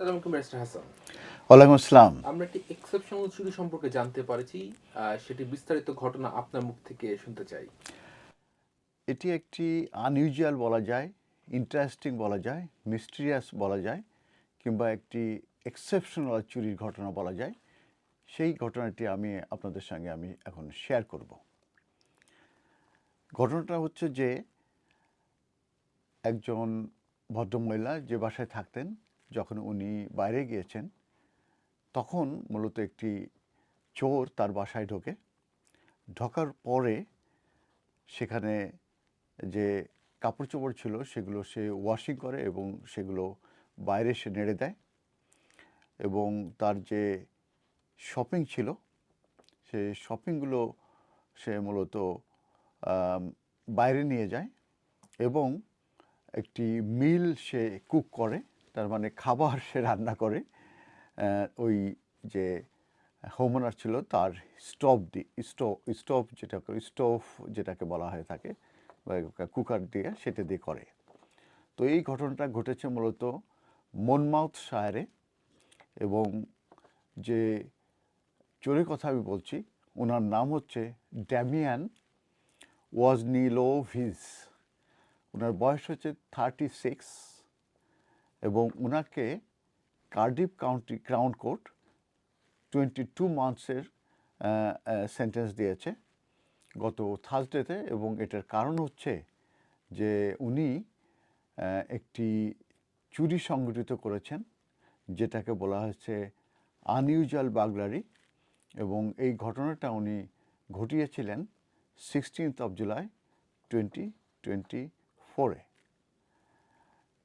ওয়ালাইকুম আসসালাম। আমরা একটি এক্সেপশনাল চুরি সম্পর্কে জানতে পারছি সেটি বিস্তারিত ঘটনা আপনার মুখ থেকে শুনতে চাই। এটি একটি আনইউজুয়াল বলা যায় ইন্টারেস্টিং বলা যায় মিস্টিরিয়াস বলা যায় কিংবা একটি এক্সেপশনাল চুরির ঘটনা বলা যায়। সেই ঘটনাটি আমি আপনাদের সঙ্গে আমি এখন শেয়ার করব। ঘটনাটা হচ্ছে যে একজন ভদ্রমহিলা যে বাসায় থাকতেন যখন উনি বাইরে গিয়েছেন, তখন মূলত একটি চোর তার বাসায় ঢোকে। ঢোকার পরে সেখানে যে কাপড় চোপড় ছিল, সেগুলো সে ওয়াশিং করে এবং সেগুলো বাইরে সে নেড়ে দেয় এবং তার যে শপিং ছিল, সে শপিংগুলো সে মূলত বাইরে নিয়ে যায় এবং একটি মিল সে কুক করে। তার মানে খাবার সে রান্না করে ওই যে হোমওনার ছিল তার স্টোভ দি স্টোভ স্টোভ যেটা স্টোভ যেটাকে বলা হয়ে থাকে, বা কুকার দিয়ে সেটা দিয়ে করে। তো এই ঘটনাটা ঘটেছে মূলত মনমাউথ শায়ারে এবং যে চোরের কথা আমি বলছি, ওনার নাম হচ্ছে ড্যামিয়ান ওয়াজ নিলোভিস ওনার বয়স হচ্ছে থার্টি সিক্স এবং ওনাকে Cardiff county crown court twenty two মান্থসের sentence দিয়েছে গত থার্সডেতে এবং এটার কারণ হচ্ছে যে উনি একটি চুরি সংগঠিত করেছেন যেটাকে বলা হয়েছে আনইউজুয়াল বাগলারি এবং এই ঘটনাটা উনি ঘটিয়েছিলেন sixteenth of July twenty twenty ফোরে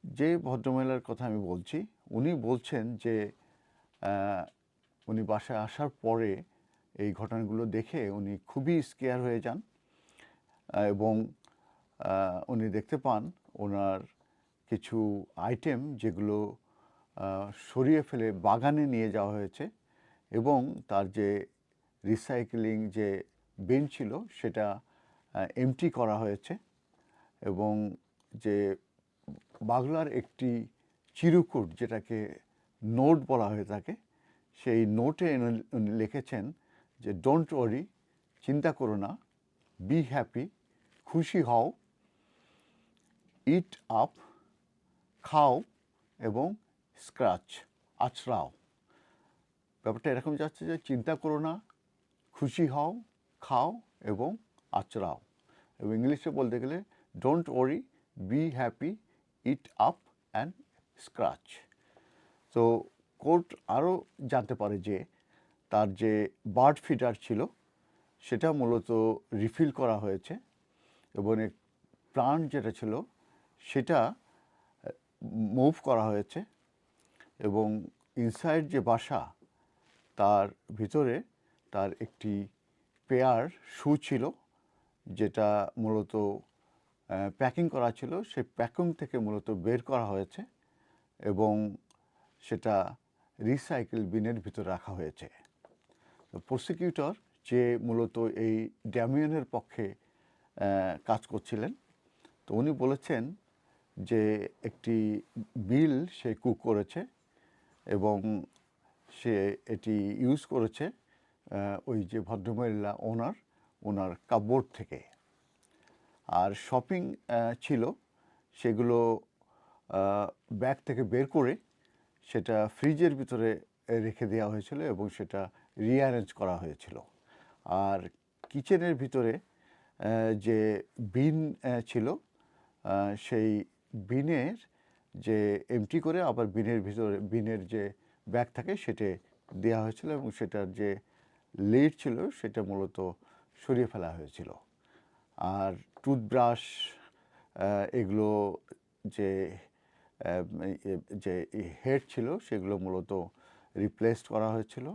যে ভদ্রমহিলার কথা আমি বলছি, উনি বলছেন যে উনি বাসায় আসার পরে এই ঘটনাগুলো দেখে উনি খুবই স্কেয়ার হয়ে যান এবং উনি দেখতে পান ওনার কিছু আইটেম যেগুলো সরিয়ে ফেলে বাগানে নিয়ে যাওয়া হয়েছে এবং তার যে রিসাইকেলিং যে বিন ছিল সেটা এমটি করা হয়েছে এবং যে বাংলার একটি চিরকুট যেটাকে নোট বলা হয়ে থাকে, সেই নোটে উনি- লিখেছেন যে ডোন্ট ওয়ারি চিন্তা করো না বি হ্যাপি খুশি হও ইট আপ খাও এবং স্ক্রাচ আছড়াও। ব্যাপারটা এরকম যাচ্ছে যে, চিন্তা করো না, খুশি হও, খাও এবং আচড়াও এবং ইংলিশে বলতে গেলে don't worry be happy eat up and scratch তো কোর্ট আরও জানতে পারে যে, তার যে বার্ড ফিডার ছিল, সেটা মূলত রিফিল করা হয়েছে এবং প্রাণ যেটা ছিল, সেটা মুভ করা হয়েছে এবং ইনসাইড যে বাসা, তার ভিতরে তার একটি পেয়ার শু ছিল, যেটা মূলত প্যাকিং করা ছিল, সেই প্যাকিং থেকে মূলত বের করা হয়েছে এবং সেটা রিসাইকেল বিনের ভিতরে রাখা হয়েছে। প্রসিকিউটর যে মূলত এই ড্যামিয়নের পক্ষে কাজ করছিলেন, তো উনি বলেছেন যে একটি বিল সে কুক করেছে এবং সে এটি ইউজ করেছে ওই যে ভদ্রমহিলা ওনার ওনার কাপবোর্ড থেকে। আর শপিং ছিল, সেগুলো ব্যাগ থেকে বের করে সেটা ফ্রিজের ভিতরে রেখে দেওয়া হয়েছিল এবং সেটা রিঅ্যারেঞ্জ করা হয়েছিল। আর কিচেনের ভিতরে যে বিন ছিল সেই বিনের যে এমটি করে আবার বিনের ভিতরে, বিনের যে ব্যাগ থাকে সেটা দেওয়া হয়েছিল এবং সেটার যে লিড ছিল সেটা মূলত সরিয়ে ফেলা হয়েছিল। আর টুথব্রাশ এগুলো যে যে হেড ছিল সেগুলো মূলত রিপ্লেস করা হয়েছিল।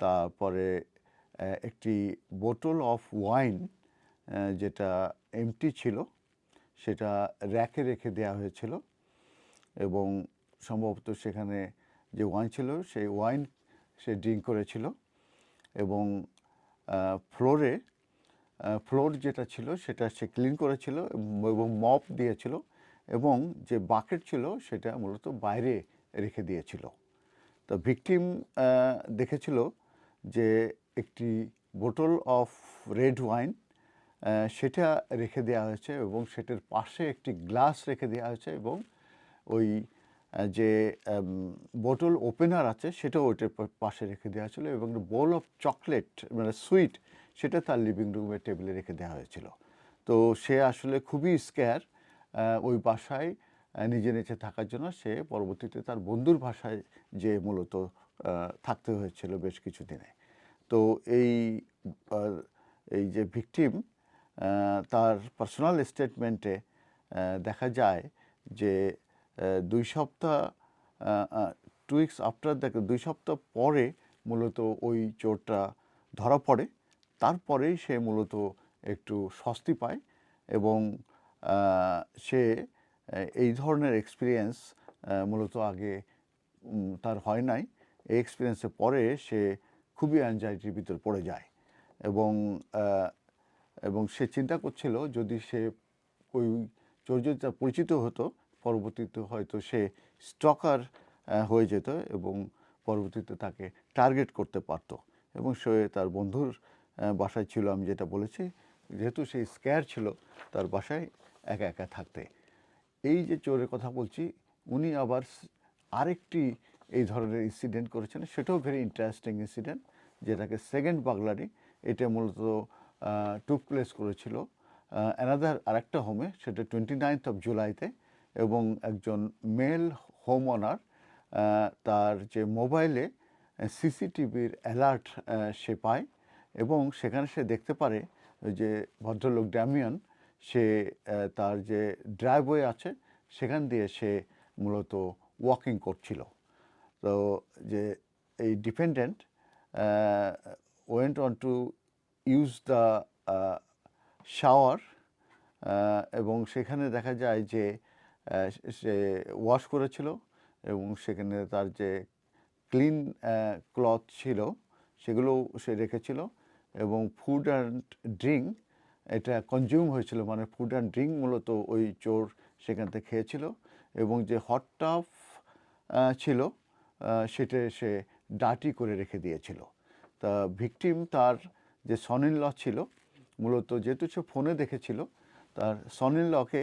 তারপরে একটি বোতল অফ ওয়াইন যেটা এমটি ছিল, সেটা র্যাকে রেখে দেওয়া হয়েছিল। এবং সম্ভবত সেখানে যে ওয়াইন ছিল, সেই ওয়াইন সে ড্রিঙ্ক করেছিল। এবং ফ্লোরে ফ্লোর যেটা ছিল সেটা সে ক্লিন করেছিল এবং মপ দিয়েছিল এবং যে বাকেট ছিল সেটা মূলত বাইরে রেখে দিয়েছিল। তো ভিকটিম দেখেছিল যে একটি বোতল অফ রেড ওয়াইন সেটা রেখে দেওয়া হয়েছে এবং সেটার পাশে একটি গ্লাস রেখে দেওয়া হয়েছে এবং ওই যে বোতল ওপেনার আছে সেটাও ওইটার পাশে রেখে দেওয়া ছিল এবং বোল অফ চকলেট মানে সুইট সেটা তার লিভিং রুমের টেবিলে রেখে দেওয়া হয়েছিল। তো সে আসলে খুবই স্কেয়ার ওই বাসায় নিজে নিচে থাকার জন্য সে পরবর্তীতে তার বন্ধুর ভাষায় যে মূলত থাকতে হয়েছিল বেশ কিছু দিনে তো এই এই যে ভিকটিম তার পার্সোনাল স্টেটমেন্টে দেখা যায় যে দুই সপ্তাহ টু উইকস আফটার দ্য দুই সপ্তাহ পরে মূলত ওই চোরটা ধরা পড়ে। তারপরেই সে মূলত একটু স্বস্তি পায় এবং সে এই ধরনের এক্সপিরিয়েন্স মূলত আগে তার হয় নাই। এই এক্সপিরিয়েন্সের পরে সে খুবই অ্যাংজাইটির ভিতর পড়ে যায় এবং এবং সে চিন্তা করছিল যদি সে ওই চোর যদি তার পরিচিত হতো, পরবর্তীতে হয়তো সে স্টকার হয়ে যেত এবং পরবর্তীতে তাকে টার্গেট করতে পারত এবং সে তার বন্ধুর বাসায় ছিল আমি যেটা বলেছি, যেহেতু সেই স্ক্যার ছিল তার বাসায় একা একা থাকতে। এই যে চোরের কথা বলছি, উনি আবার আরেকটি এই ধরনের ইনসিডেন্ট করেছেন, সেটাও ভেরি ইন্টারেস্টিং ইনসিডেন্ট যেটাকে সেকেন্ড বাগলারি এটা মূলত টুক প্লেস করেছিল। অ্যানাদার আরেকটা হোমে সেটা টোয়েন্টি নাইনথ অফ জুলাইতে এবং একজন মেল হোম ওনার তার যে মোবাইলে সিসিটিভির অ্যালার্ট সে পায়। এবং সেখানে সে দেখতে পারে যে ভদ্রলোক ড্যামিয়ন, সে তার যে ড্রাইভওয়ে আছে, সেখান দিয়ে সে মূলত ওয়াকিং করছিল। তো যে এই defendant went on to use the shower এবং সেখানে দেখা যায় যে সে ওয়াশ করেছিল এবং সেখানে তার যে ক্লিন ক্লথ ছিল সেগুলোও সে রেখেছিল এবং ফুড অ্যান্ড ড্রিঙ্ক এটা কনজিউম হয়েছিল। মানে ফুড অ্যান্ড ড্রিঙ্ক মূলত ওই চোর সেখান থেকে খেয়েছিল এবং যে হট টাফ ছিল সেটা সে ডাটি করে রেখে দিয়েছিল। তা ভিকটিম তার যে সনিল ছিল, মূলত যেহেতু সে ফোনে দেখেছিল, তার সনিন লকে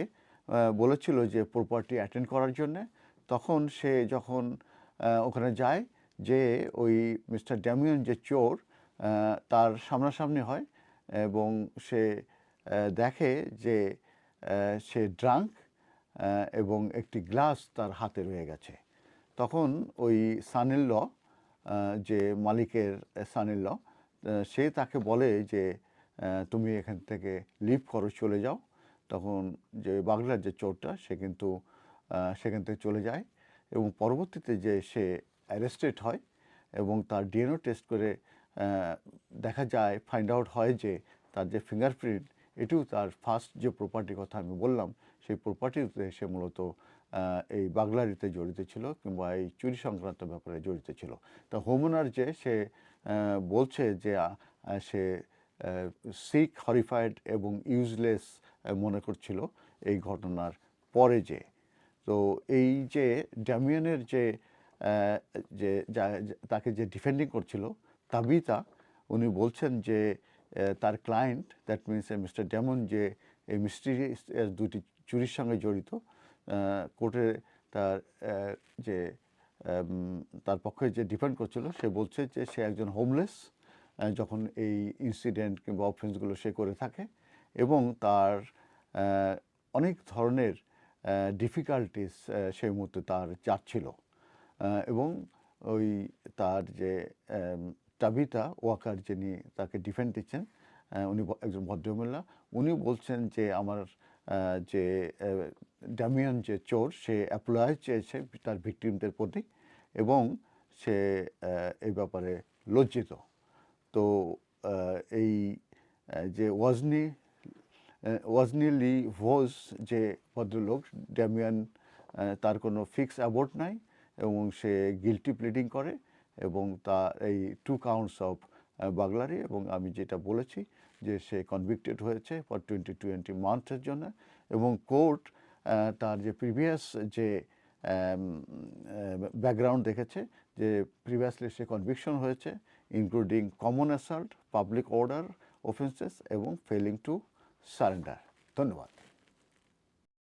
বলেছিল যে প্রপার্টি অ্যাটেন্ড করার জন্যে। তখন সে যখন ওখানে যায় যে ওই মিস্টার ড্যামিয়ন যে চোর তার সামনাসামনি হয় এবং সে দেখে যে সে ড্রাঙ্ক এবং একটি গ্লাস তার হাতে রয়ে গেছে। তখন ওই সানিল যে মালিকের সানিল সে তাকে বলে যে তুমি এখান থেকে লিভ করো, চলে যাও। তখন যে বাগলার যে চোরটা, সে কিন্তু সেখান থেকে চলে যায় এবং পরবর্তীতে যে সে অ্যারেস্টেড হয় এবং তার ডিএনও টেস্ট করে দেখা যায় ফাইন্ড আউট হয় যে তার যে ফিঙ্গারপ্রিন্ট এটিও তার ফার্স্ট যে প্রপার্টির কথা আমি বললাম, সেই প্রপার্টিতে সে মূলত এই বাগলারিতে জড়িত ছিল কিংবা এই চুরি সংক্রান্ত ব্যাপারে জড়িত ছিল। তা হোমনার যে, সে বলছে যে সে সিক হরিফাইড এবং ইউজলেস মনে করছিল এই ঘটনার পরে যে। তো এই যে ড্যামিয়ানের যে যে তাকে যে ডিফেন্ডিং করছিল, তাবিতা, উনি বলছেন যে তার client that means mister Damon যে এই মিস্ট্রিয়াস দুটি চুরির সঙ্গে জড়িত কোর্টে তার যে তার পক্ষে যে ডিফেন্ড করছিল, সে বলছে যে সে একজন হোমলেস যখন এই ইনসিডেন্ট কিংবা অফেন্সগুলো সে করে থাকে, এবং তার অনেক ধরনের ডিফিকাল্টিস সেই মুহূর্তে তার যাচ্ছিল এবং ওই তার যে টাবিতা ওয়াকার যিনি তাকে ডিফেন্ড দিচ্ছেন উনি একজন ভদ্রমহিলা উনি বলছেন যে আমার যে ড্যামিয়ান যে চোর, সে অ্যাপ্লয় চেয়েছে তার ভিক্টিমদের প্রতি এবং সে এই ব্যাপারে লজ্জিত। তো এই যে ওয়াজনি ওয়াজনি লি ভোজ যে ভদ্রলোক ড্যামিয়ান তার কোনো ফিক্স অ্যাবোর্ড নাই। এবং সে গিলটি প্লিডিং করে এবং তা এই টু কাউন্টস অফ বাগলারি এবং আমি যেটা বলেছি যে সে কনভিক্টেড হয়েছে ফর টোয়েন্টি টোয়েন্টি মান্থের জন্য এবং কোর্ট তার যে প্রিভিয়াস যে ব্যাকগ্রাউন্ড দেখেছে যে প্রিভিয়াসলি সে কনভিকশন হয়েছে including common assault public order offences এবং ফেলিং টু সারেন্ডার ধন্যবাদ।